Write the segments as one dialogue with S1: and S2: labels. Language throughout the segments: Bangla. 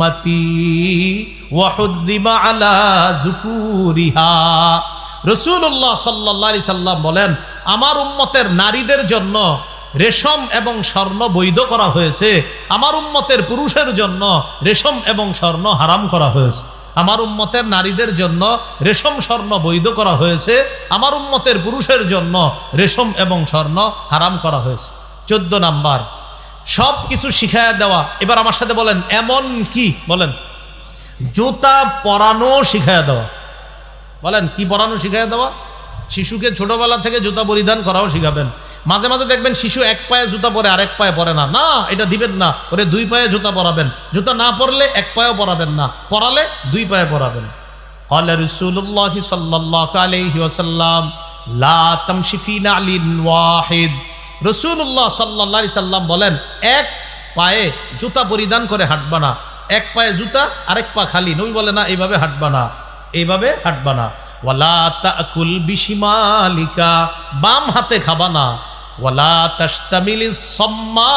S1: উম্মতি আলা রসুল্লাহ সাল্লাহ সাল্লাম বলেন, আমার উম্মতের নারীদের জন্য রেশম এবং স্বর্ণ বৈধ করা হয়েছে। আমার উম্মতের পুরুষের জন্য রেশম এবং স্বর্ণ হারাম করা হয়েছে। আমার উম্মতের নারীদের জন্য রেশম, স্বর্ণ বৈধ করা হয়েছে। আমার উম্মতের পুরুষের জন্য রেশম এবং স্বর্ণ হারাম করা হয়েছে। চোদ্দ নাম্বার সব কিছু শিখায়া দেওয়া এবার আমার সাথে বলেন এমন কি বলেন জুতা পরানো শিখায়া দেওয়া বলেন কি পরানো শিখাই দেওয়া শিশুকে ছোটবেলা থেকে জুতা পরিধান করাও শিখাবেন মাঝে মাঝে দেখবেন শিশু এক পায়ে জুতা পরে আরেক পায়ে পরে না না এটা দিবেন না ওরে দুই পায়ে জুতা পরাবেন জুতা না পরলে এক পায়েও পরাবেন না পরালে দুই পায়ে পরাবেন قال رسول الله صلى الله عليه وسلم لا تمشي في نعل واحد রসুল্লাহ সাল্লাহ সাল্লাম বলেন, এক পায়ে জুতা পরিধান করে হাঁটবা না, এক পায়ে জুতা, আরেক পা খালি। নবী বলে, না, এইভাবে হাঁটবা না, এইভাবে হাঁটবা না। ওয়ালা তাকুল বিশিমালিকা বাম হাতে খাবা না। ওয়ালা তাস্তামিল সম্মা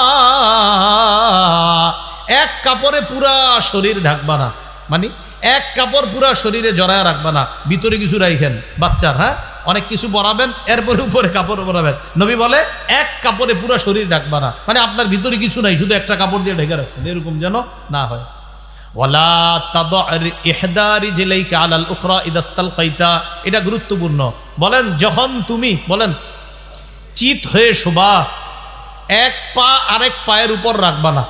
S1: এক কাপড়ে পুরা শরীর ঢাকবা না। মানে এক কাপড় পুরা শরীরে জড়ায় রাখবা না। ভিতরে কিছু রাইখেন, বাচ্চার হ্যাঁ? অনেক কিছু পরাবেন, এরপরে উপরে কাপড় পরাবেন। নবী বলে, এক কাপড়ে পুরো শরীর ঢাকবা না। মানে আপনার ভিতরে কিছু নাই, শুধু একটা কাপড় দিয়ে ঢেকে রাখছেন, এরকম যেন না হয়। এটা গুরুত্বপূর্ণ। বলেন, যখন তুমি, বলেন, চিত হয়ে শোভা এক পা আরেক পায়ের উপর রাখবা না।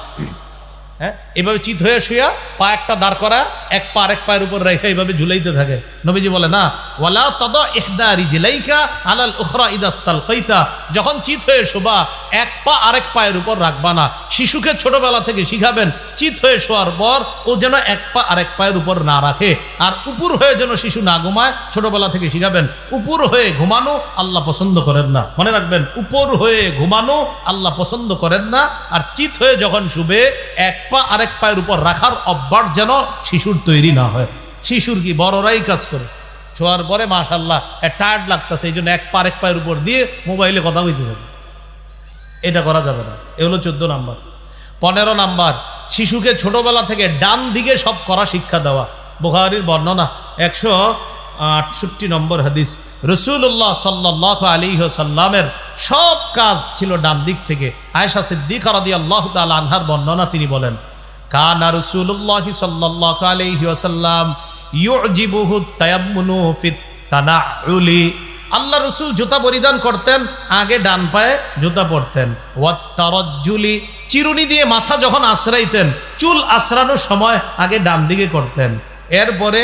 S1: হ্যাঁ? এভাবে চিত হয়ে শুয়া পা একটা দাঁড় করা, এক পা আরেক পায়ের উপর রেখে এইভাবে ঝুলাইতে থাকে। নবীজি বলে, না, ওয়ালা তদ ইহদারি জিলাইকা আলাল উখরা ইদাস্তাল কাইতা যখন চিত হয়ে শোভা এক পা আরেক পায়ের উপর রাখবা না। শিশুকে ছোটবেলা থেকে শিখাবেন, চিত হয়ে শোয়ার পর ও যেন এক পা আরেক পায়ের উপর না রাখে। আর উপর হয়ে যেন শিশু না ঘুমায়, ছোটবেলা থেকে শিখাবেন, উপর হয়ে ঘুমানো আল্লাহ পছন্দ করেন না। মনে রাখবেন, উপর হয়ে ঘুমানো আল্লাহ পছন্দ করেন না। আর চিত হয়ে যখন শুবে, এক পা আরেক পায়ের উপর রাখার অভ্যাস যেন শিশুর তৈরি না হয়। শিশুর কি বড়রাই কাজ করে? শোয়ার পরে মাশাল্লাহ টায়ার্ড লাগতেছে এই জন্য এক পা আরেক পায়ের উপর দিয়ে মোবাইলে কথা কইতে হবে। এটা করা যাবে না। এ হলো চোদ্দ নাম্বার। পনেরো নাম্বার, শিশুকে ছোটবেলা থেকে ডান দিকে সব করা শিক্ষা দেওয়া। বুখারির বর্ণনা, একশো আটষট্টি নম্বর হাদিস রসুল্লাহ সাল্লাহ আলী সাল্লামের সব কাজ ছিল ডান দিক থেকে। আয়সা সিদ্দিক আল্লাহ তাল আনহার বর্ণনা তিনি বলেন কানা রসুল্লাহ সাল্লাহ আলহি আসাল্লাম ইউজিবুহু তায়াম্মুনু ফিত তানাউলি। আল্লাহ রসুল জুতা পরিধান করতেন, আগে ডান পায়ে জুতা পরতেন। ওয়াত্তারজ্জুলি চিরুনি দিয়ে মাথা যখন আশ্রাইতেন, চুল আশ্রানোর সময় আগে ডান দিকে করতেন। এরপরে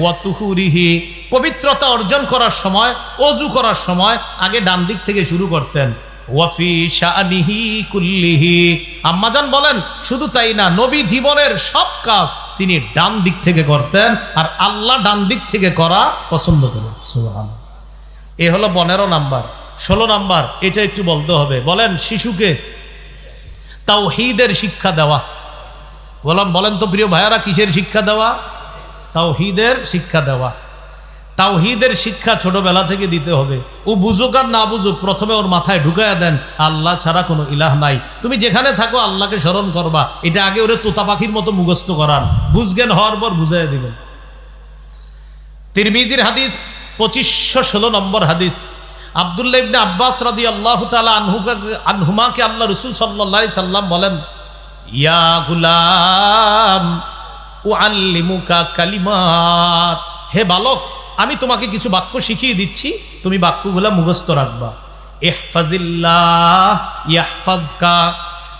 S1: ওয়াতুহুরিহি পবিত্রতা অর্জন করার সময়, অজু করার সময় আগে ডান দিক থেকে শুরু করতেন। ওয়াফি শানিহি কুল্লিহি। আম্মাজান বলেন, শুধু তাই না, নবী জীবনের সব কাজ তিনি ডান দিক থেকে করতেন আর আল্লাহ ডান দিক থেকে করা পছন্দ করেন। এ হলো পনেরো নাম্বার। ষোলো নাম্বার, এটা একটু বলতে হবে। বলেন, শিশুকে তাও হিদের শিক্ষা দেওয়া। বললাম, বলেন তো প্রিয় ভাইয়ারা, কিসের শিক্ষা দেওয়া? তাও হিদের শিক্ষা দেওয়া। তাও হিদের শিক্ষা ছোটবেলা থেকে দিতে হবে। ও বুঝুক আর না বুঝুক, প্রথমে ওর মাথায় ঢুকাইয়া দেন, আল্লাহ ছাড়া কোনো ইলাহ নাই। তুমি যেখানে থাকো, আল্লাহকে স্মরণ করবা। এটা আগে ওরে তোতা পাখির মতো মুখস্থ করান বুঝজ্ঞান হওয়ার পর বুঝাইয়া দিবেন। তিরমিজির হাদিস, পঁচিশশো ষোলো নম্বর হাদিস। আবদুল্লাহ ইবনে আব্বাস রাদি আল্লাহ তালা আনহুকে, আনহুমাকে আল্লাহ রসুল সাল্লাহ সাল্লাম বলেন, ইয়া গুলাম ও আল্লিমুকা কালিমাত। হে বালক আমি তোমাকে কিছু বাক্য শিখিয়ে দিচ্ছি, তুমি বাক্যগুলা মুখস্থ রাখবা। ইহফাজিল্লাহ, ইয়াহফাজকা।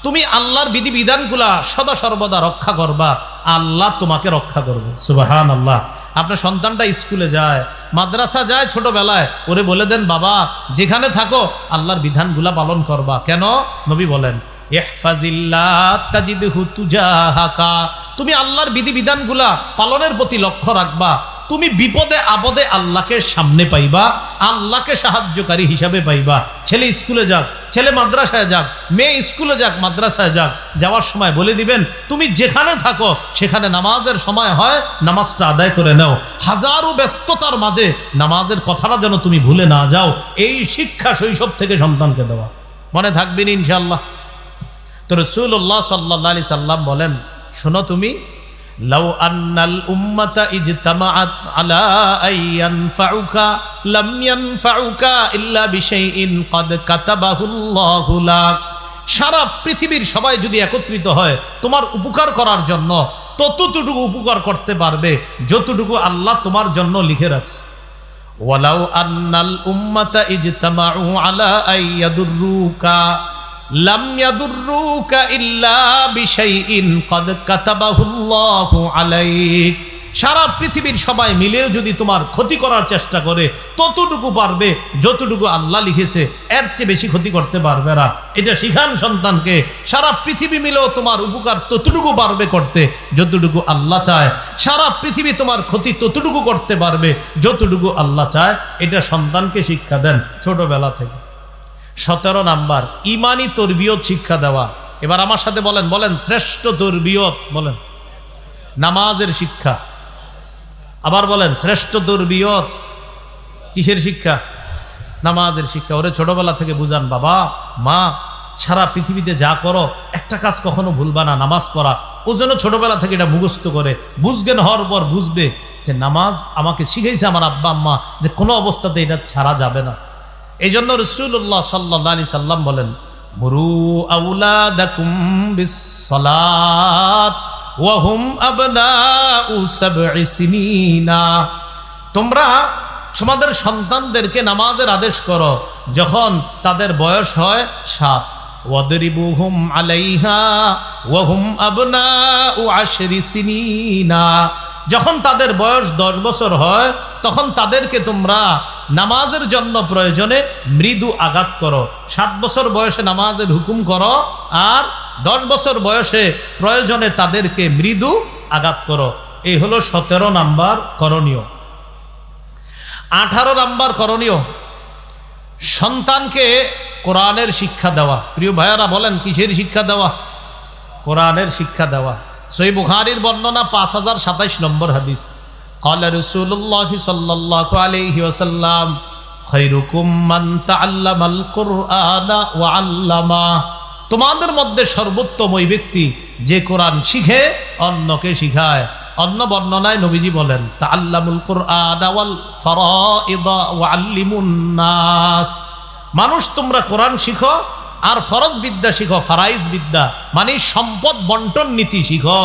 S1: তুমি আল্লাহর বিধিবিধানগুলা সদা সর্বদা রক্ষা করবা, আল্লাহ তোমাকে রক্ষা করবে। সুবাহান আল্লাহ আপনার সন্তানটা স্কুলে যায়, মাদ্রাসা যায় ছোটবেলায়, ওরে বলে দেন, বাবা, যেখানে থাকো, আল্লাহর বিধানগুলা পালন করবা। কেন? নবী বলেন তুমি আল্লাহর বিধিবিধানগুলা পালনের প্রতি লক্ষ্য রাখবা তুমি বিপদে, আপদে আল্লাহকে সামনে পাইবা, আল্লাহকে সাহায্যকারী হিসাবে পাইবা। ছেলে স্কুলে যাক, ছেলে মাদ্রাসায় যাক, মেয়ে স্কুলে যাক, মাদ্রাসায় যাক, যাওয়ার সময় বলে দিবেন, তুমি যেখানে থাকো, সেখানে নামাজের সময় হয়, নামাজটা আদায় করে নাও। হাজারো ব্যস্ততার মাঝে নামাজের কথাটা যেন তুমি ভুলে না যাও। এই শিক্ষা শৈশব থেকে সন্তানকে দেওয়া। মনে থাকবেন ইনশাল্লাহ তো রসুল্লাহ সাল্লাহ আলি সাল্লাম বলেন, শোনো তুমি লাউ আন্নাল উম্মাতা ইজতামাআত আলা আন ইয়ানফাউকা লাম ইয়ানফাউকা ইল্লা বিশাইইন ক্বাদ কাতাবাহুল্লাহু লাক সারা পৃথিবীর সবাই যদি একত্রিত হয় তোমার উপকার করার জন্য, ততটুকু উপকার করতে পারবে যতটুকু আল্লাহ তোমার জন্য লিখে রাখছে। আন্নাল উম্মাতা আইয়াদুররুকা লাম ইয়াদুররুকা ইল্লা বিশাইইন ক্বাদ কাতাবাহুল্লাহু আলাইক। সারা পৃথিবীর সবাই মিলেও যদি তোমার ক্ষতি করার চেষ্টা করে, ততটুকু পারবে যতটুকু আল্লাহ লিখেছে, এর চেয়ে বেশি ক্ষতি করতে পারবে না। এটা শিখান সন্তানকে, সারা পৃথিবী মিলেও তোমার উপকার ততটুকু পারবে করতে যতটুকু আল্লাহ চায়। সারা পৃথিবী তোমার ক্ষতি ততটুকু করতে পারবে যতটুকু আল্লাহ চায়। এটা সন্তানকে শিক্ষা দেন ছোটবেলা থেকে। সতেরো নাম্বার, ইমানি তরবিয়ত শিক্ষা দেওয়া। এবার আমার সাথে বলেন বলেন, শ্রেষ্ঠ তরবিয়ত বলেন। নামাজের শিক্ষা। আবার বলেন, শ্রেষ্ঠ তরবিয়ত কিসের শিক্ষা? নামাজের শিক্ষা। ওরে ছোটবেলা থেকে বুঝান, বাবা, মা, সারা পৃথিবীতে যা করো, একটা কাজ কখনো ভুলবা না, নামাজ পড়া। ও যেন ছোটবেলা থেকে এটা মুখস্থ করে, বুঝবেন, হওয়ার পর বুঝবে যে নামাজ আমাকে শিখেছে আমার আব্বা, আম্মা, যে কোনো অবস্থাতে এটা ছাড়া যাবে না। এই জন্য রসুল্লাহ সাল্লাহ আলি সাল্লাম বলেন মুরু আউলাদাকুম বিসসালাত ওয়াহুম আবনাউ সাবঈ সিনিনা। তোমরা তোমাদের সন্তানদেরকে নামাজের আদেশ করো, যখন তাদের বয়স হয় সাত। ওয়াদরিবুহুম আলাইহা ওয়াহুম আবনাউ আশরি সিনিনা। যখন তাদের বয়স দশ বছর হয়, তখন তাদেরকে তোমরা নামাজের জন্য প্রয়োজনে মৃদু আঘাত করো। সাত বছর বয়সে নামাজের হুকুম করো আর দশ বছর বয়সে প্রয়োজনে তাদেরকে মৃদু আঘাত করো। এই হলো সতেরো নাম্বার করণীয়। আঠারো নাম্বার করণীয়, সন্তানকে কোরআনের শিক্ষা দেওয়া। প্রিয় ভাইয়ারা, বলেন, কিসের শিক্ষা দেওয়া? কোরআনের শিক্ষা দেওয়া। সই বুখারির বর্ণনা পাঁচ হাজার সাতাইশ নম্বর হাদিস। قال رسول الله صلى الله عليه وسلم خيركم من تعلم القرآن وعلمه তোমাদের মধ্যে সর্বোত্তম ওই ব্যক্তি যে কোরআন শিখে অন্যকে শিখায় অন্য বর্ণনায় নবীজি বলেন তাআল্লামুল কুরআন ওয়াল ফারাইদ ওয়া আল্লিমুন নাস মানুষ তোমরা কোরআন শিখো আর ফরজ বিদ্যা শিখো ফারাইজ বিদ্যা মানে সম্পদ বন্টন নীতি শিখো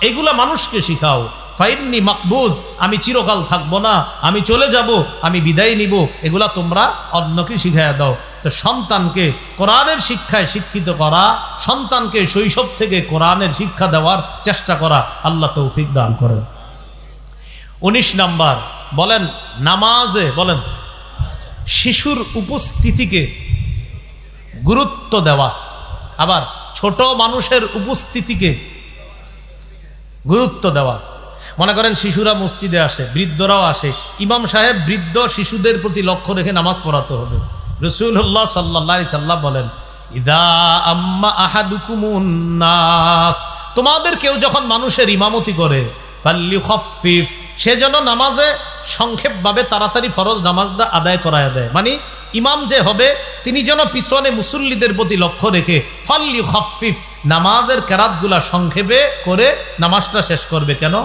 S1: এগুলা মানুষকে শিখাও। ফাইননি মাকবুজ, আমি চিরকাল থাকব না, আমি চলে যাব, আমি বিদায় নিব, এগুলা তোমরা অন্যকে শিখাইয়া দাও। তো সন্তানকে কোরআনের শিক্ষায় শিক্ষিত করা, সন্তানকে শৈশব থেকে কোরআনের শিক্ষা দেওয়ার চেষ্টা করা আল্লাহ তৌফিক দান করেন। উনিশ নাম্বার, বলেন নামাজে, বলেন, শিশুর উপস্থিতিকে গুরুত্ব দেওয়া। আবার ছোট মানুষের উপস্থিতিকে গুরুত্ব দেওয়া। মনে করেন শিশুরা মসজিদে আসে, বৃদ্ধরাও আসে। ইমাম সাহেব বৃদ্ধ শিশুদের প্রতি লক্ষ্য রেখে নামাজ পড়াতে হবে। রসুল্লাহ সাল্লাহ সাল্লাহ বলেন, ইদা আম্মা তোমাদের কেউ যখন মানুষের ইমামতি করে সে যেন নামাজে সংক্ষেপভাবে তাড়াতাড়ি ফরজ নামাজটা আদায় করায় দেয়। মানে ইমাম যে হবে, তিনি যেন পিছনে মুসল্লিদের প্রতি লক্ষ্য রেখে ফাল্লি খফিফ, নামাজের কেরাতগুলা সংক্ষেপে করে নামাজটা শেষ করবে কেন?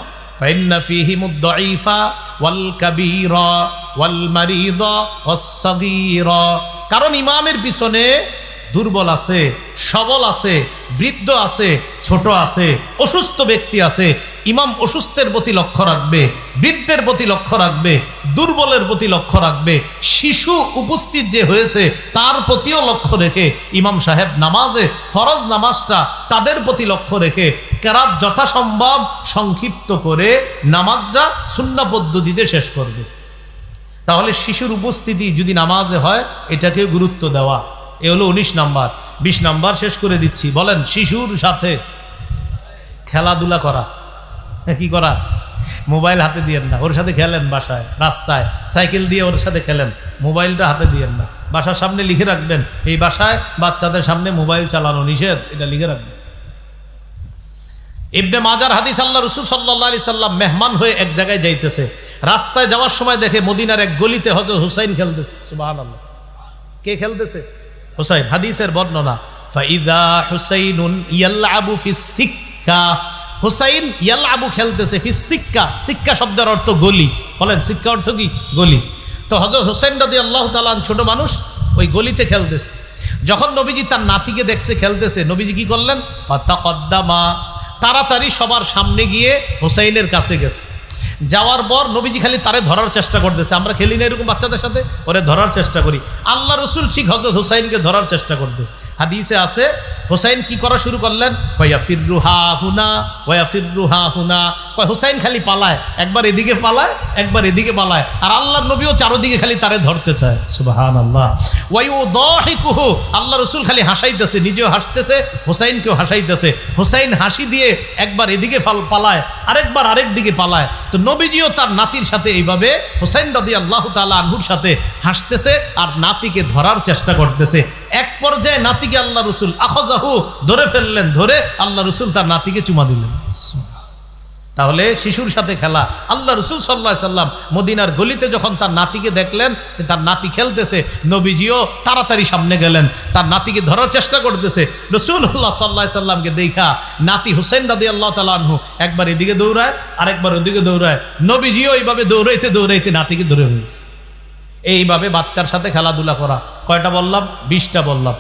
S1: কারণ ইমামের পিছনে দুর্বল আছে, সবল আছে, বৃদ্ধ আছে, ছোট আছে, অসুস্থ ব্যক্তি আছে, ইমাম অসুস্থের প্রতি লক্ষ্য রাখবে, বৃদ্ধের প্রতি লক্ষ্য রাখবে, দুর্বলের প্রতি লক্ষ্য রাখবে, শিশু উপস্থিত যে হয়েছে, তার প্রতিও লক্ষ্য রেখে, ইমাম সাহেব নামাজে, ফরজ নামাজটা তাদের প্রতি লক্ষ্য রেখে, কেরাত যথাসম্ভব সংক্ষিপ্ত করে নামাজটা শূন্য পদ্ধতিতে শেষ করবে। তাহলে শিশুর উপস্থিতি যদি নামাজে হয় এটাকে গুরুত্ব দেওয়া। এ হলো উনিশ নাম্বার। বিশ নাম্বার শেষ করে দিচ্ছি। বলেন শিশুর সাথে খেলাধুলা করা। হ্যাঁ, কি করা? মোবাইল হাতে দিয়েন না। ওর সাথে খেলেন বাসায় রাস্তায়। সাইকেল দিয়ে ওর সাথে খেলেন। মোবাইলটা হাতে দিয়েন না। বাসার সামনে লিখে রাখবেন এই বাসায় বাচ্চাদের সামনে মোবাইল চালানো নিষেধ। এটা লিখে রাখবেন। ইবনে মাজার হাদিস আল্লাহ রসুল সাল্লাহ আলি সাল্লাম মেহমান হয়ে এক জায়গায় যাইতেছে। রাস্তায় যাওয়ার সময় দেখে মদিনার এক গলিতে হজরত হুসাইন খেলতেছে। সুবাহ কে খেলতেছে? হুসাইন, হাদিসের বর্ণনা, ফাইদা হুসাইনুন ইয়ালআবু ফিস সিক্কা। হুসাইন ইয়ালআবু খেলতেছে ফিস সিক্কা। সিক্কা শব্দের অর্থ গলি। বলেন, সিক্কা অর্থ কি? গলি। তো হযরত হুসাইন রাদিয়াল্লাহু তাআলা ছোট মানুষ, ওই গলিতে খেলতেছে। যখন নবীজি তার নাতিকে দেখছে, খেলতেছে, নবীজি কি করলেন? ফাতাকদ্দামা। তাড়াতাড়ি সবার সামনে গিয়ে হুসাইনের কাছে গেছে। যাওয়ার পর নবীজি খালি তারে ধরার চেষ্টা করতেছে। আমরা খেলি না এরকম বাচ্চাদের সাথে, ওরে ধরার চেষ্টা করি। আল্লাহ রসুল ঠিক হজরত হুসাইনকে ধরার চেষ্টা করতেছে। হাদিসে আছে, হোসাইন কি করা শুরু করলেন? কয়া ফিররুহা হুনা, ওয়া ফিররুহা হুনা। হুসাইন খালি পালায়, একবার এদিকে পালায়, একবার এদিকে পালায়। আর আল্লাহর নবীও চারোদিকে খালি তারে ধরতে চায়। সুবাহান আল্লাহ ওয়াইউ দহিকুহু আল্লাহ রসুল খালি হাসাইতেছে, নিজেও হাসতেছে, হুসাইনকেও হাসাইতেছে। হুসাইন হাসি দিয়ে একবার এদিকে পালায়, আরেকবার আরেক দিকে পালায়। তো নবীজিও তার নাতির সাথে এইভাবে, হুসাইন রাদি আল্লাহ তালা আনহুর সাথে হাসতেছে আর নাতিকে ধরার চেষ্টা করতেছে। এক পর্যায়ে নাতিকে আল্লাহ রসুল আখজাহু ধরে ফেললেন, ধরে আল্লাহ রসুল তার নাতিকে চুমা দিলেন। তাহলে শিশুর সাথে খেলা। আল্লাহ রসুল সাল্লাহ সাল্লাম মদিনার গলিতে যখন তার নাতিকে দেখলেন, যে তার নাতি খেলতেছে, নবীজিও তাড়াতাড়ি সামনে গেলেন। তার নাতিকে ধরার চেষ্টা করতেছে। রসুল্লাহ সাল্লাহ সাল্লামকে দেখা নাতি হুসেন দাদি আল্লাহ তালু একবার এদিকে দৌড়ায়, আরেকবার ওদিকে দৌড়ায়। নবীজিও এইভাবে দৌড়াইতে দৌড়াইতে নাতিকে ধরে ফেলছে। এইভাবে বাচ্চার সাথে খেলাধুলা করা। কয়টা বললাম? বিশটা বললাম।